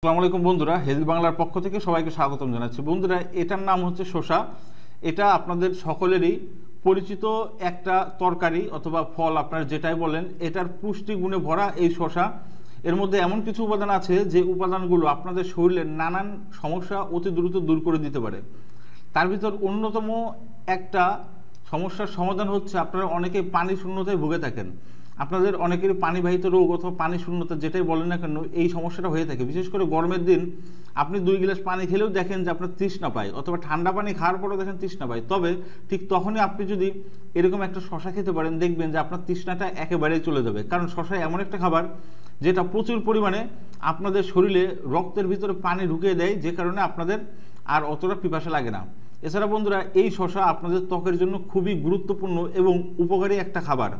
আসসালামু আলাইকুম বন্ধুরা, হেলথ বাংলার পক্ষ থেকে সবাইকে স্বাগতম জানাচ্ছি। বন্ধুরা, এটার নাম হচ্ছে শসা। এটা আপনাদের সকলেরই পরিচিত একটা তরকারি অথবা ফল আপনার যেটাই বলেন, এটার পুষ্টি গুণে ভরা এই শসা। এর মধ্যে এমন কিছু উপাদান আছে যে উপাদানগুলো আপনাদের শরীরের নানান সমস্যা অতি দ্রুত দূর করে দিতে পারে। তার ভিতর অন্যতম একটা সমস্যার সমাধান হচ্ছে আপনারা অনেকে পানি শূন্যতায় ভুগে থাকেন। আপনাদের অনেকেরই পানিবাহিত রোগ অথবা পানি শূন্যতা যেটাই বলেন না কেন, এই সমস্যাটা হয়ে থাকে। বিশেষ করে গরমের দিন আপনি দুই গ্লাস পানি খেলেও দেখেন যে আপনার তৃষ্ণা পায়, অথবা ঠান্ডা পানি খাওয়ার পরেও দেখেন তৃষ্ণা পায়। তবে ঠিক তখনই আপনি যদি এরকম একটা শশা খেতে পারেন, দেখবেন যে আপনার তৃষ্ণাটা একেবারেই চলে যাবে। কারণ শশা এমন একটা খাবার যেটা প্রচুর পরিমাণে আপনাদের শরীরে রক্তের ভিতরে পানি ঢুকিয়ে দেয়, যে কারণে আপনাদের আর অতটা পিপাসা লাগে না। এছাড়া বন্ধুরা, এই শশা আপনাদের ত্বকের জন্য খুবই গুরুত্বপূর্ণ এবং উপকারী একটা খাবার।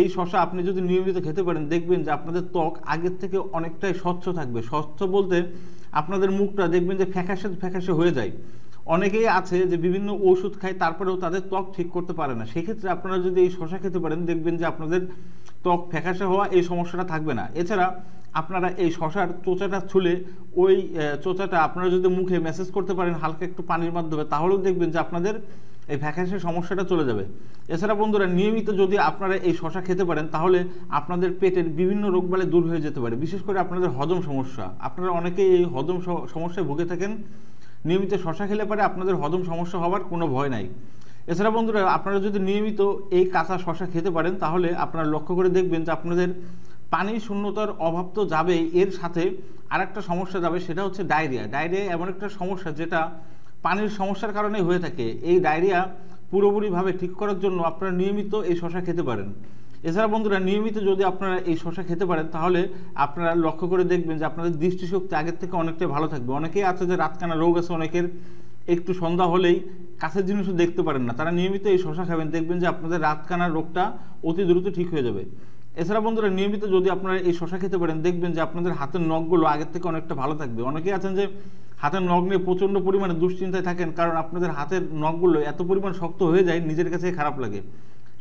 এই শশা আপনি যদি নিয়মিত খেতে পারেন, দেখবেন যে আপনাদের ত্বক আগের থেকে অনেকটাই স্বচ্ছ থাকবে। স্বচ্ছ বলতে আপনাদের মুখটা দেখবেন যে ফ্যাকাশে ফ্যাকাশে হয়ে যায়। অনেকেই আছে যে বিভিন্ন ওষুধ খায়, তারপরেও তাদের ত্বক ঠিক করতে পারে না। সেক্ষেত্রে আপনারা যদি এই শশা খেতে পারেন, দেখবেন যে আপনাদের ত্বক ফ্যাকাশে হওয়া এই সমস্যাটা থাকবে না। এছাড়া আপনারা এই শশার চোচাটা ছুলে ওই চোচাটা আপনারা যদি মুখে মেসেজ করতে পারেন, হালকা একটু পানির মাধ্যমে, তাহলেও দেখবেন যে আপনাদের এই ভ্যাকান্সির সমস্যাটা চলে যাবে। এছাড়া বন্ধুরা, নিয়মিত যদি আপনারা এই শশা খেতে পারেন, তাহলে আপনাদের পেটের বিভিন্ন রোগবালে দূর হয়ে যেতে পারে। বিশেষ করে আপনাদের হজম সমস্যা। আপনারা অনেকেই এই হজম সমস্যায় ভুগে থাকেন। নিয়মিত শশা খেলে পারে আপনাদের হজম সমস্যা হওয়ার কোনো ভয় নাই। এছাড়া বন্ধুরা, আপনারা যদি নিয়মিত এই কাঁচা শশা খেতে পারেন, তাহলে আপনারা লক্ষ্য করে দেখবেন যে আপনাদের পানি শূন্যতার অভাব তো যাবেই। এর সাথে আর একটা সমস্যা যাবে, সেটা হচ্ছে ডায়রিয়া। ডায়রিয়া এমন একটা সমস্যা যেটা পানির সমস্যার কারণে হয়ে থাকে। এই ডায়রিয়া পুরোপুরিভাবে ঠিক করার জন্য আপনারা নিয়মিত এই শশা খেতে পারেন। এছাড়া বন্ধুরা, নিয়মিত যদি আপনারা এই শশা খেতে পারেন, তাহলে আপনারা লক্ষ্য করে দেখবেন যে আপনাদের দৃষ্টিশক্তি আগের থেকে অনেকটাই ভালো থাকবে। অনেকেই আছে যে রাতকানা রোগ আছে, অনেকের একটু সন্ধ্যা হলেই কাছের জিনিসও দেখতে পারেন না। তারা নিয়মিত এই শশা খাবেন। দেখবেন যে আপনাদের রাতকানার রোগটা অতি দ্রুত ঠিক হয়ে যাবে। এছাড়া বন্ধুরা, নিয়মিত যদি আপনারা এই শশা খেতে পারেন, দেখবেন যে আপনাদের হাতের নখগুলো আগের থেকে অনেকটা ভালো থাকবে। অনেকেই আছেন যে হাতের নখ নিয়ে প্রচণ্ড পরিমাণে দুশ্চিন্তায় থাকেন, কারণ আপনাদের হাতের নখগুলো এত পরিমাণ শক্ত হয়ে যায়, নিজের কাছে খারাপ লাগে।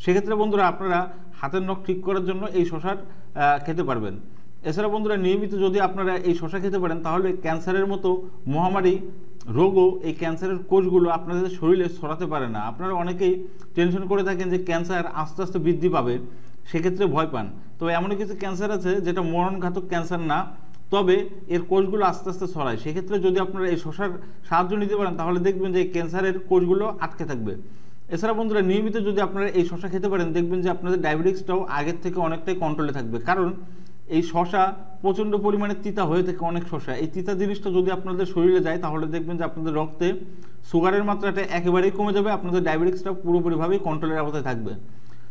সেক্ষেত্রে বন্ধুরা, আপনারা হাতের নখ ঠিক করার জন্য এই শশার খেতে পারবেন। এছাড়া বন্ধুরা, নিয়মিত যদি আপনারা এই শশা খেতে পারেন, তাহলে ক্যান্সারের মতো মহামারী রোগও এই ক্যান্সারের কোষগুলো আপনাদের শরীরে ছড়াতে পারে না। আপনারা অনেকেই টেনশন করে থাকেন যে ক্যান্সার আস্তে আস্তে বৃদ্ধি পাবে। সেক্ষেত্রে ভয় পান। তো এমন কিছু ক্যান্সার আছে যেটা মরণঘাতক ক্যান্সার না, তবে এর কোষগুলো আস্তে আস্তে ছড়ায়। সেক্ষেত্রে যদি আপনারা এই শশার সাহায্য নিতে পারেন, তাহলে দেখবেন যে এই ক্যান্সারের কোষগুলো আটকে থাকবে। এছাড়া বন্ধুরা, নিয়মিত যদি আপনারা এই শশা খেতে পারেন, দেখবেন যে আপনাদের ডায়াবেটিক্সটাও আগের থেকে অনেকটাই কন্ট্রোলে থাকবে। কারণ এই শশা প্রচণ্ড পরিমাণে তিতা হয়ে থাকে অনেক শশা। এই তিতা জিনিসটা যদি আপনাদের শরীরে যায়, তাহলে দেখবেন যে আপনাদের রক্তে সুগারের মাত্রাটা একেবারেই কমে যাবে, আপনাদের ডায়াবেটিক্সটা পুরোপুরিভাবেই কন্ট্রোলের আওতায় থাকবে।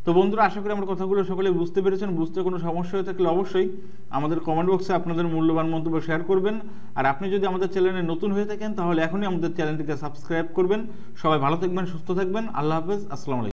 তো বন্ধুরা, আশা করি আমার কথাগুলো সকলে বুঝতে পেরেছেন। বুঝতে কোনো সমস্যা হয়ে থাকলে অবশ্যই আমাদের কমেন্ট বক্সে আপনাদের মূল্যবান মন্তব্য শেয়ার করবেন। আর আপনি যদি আমাদের চ্যানেলে নতুন হয়ে থাকেন, তাহলে এখনই আমাদের চ্যানেলটিকে সাবস্ক্রাইব করবেন। সবাই ভালো থাকবেন, সুস্থ থাকবেন। আল্লাহ হাফেজ, আসসালামু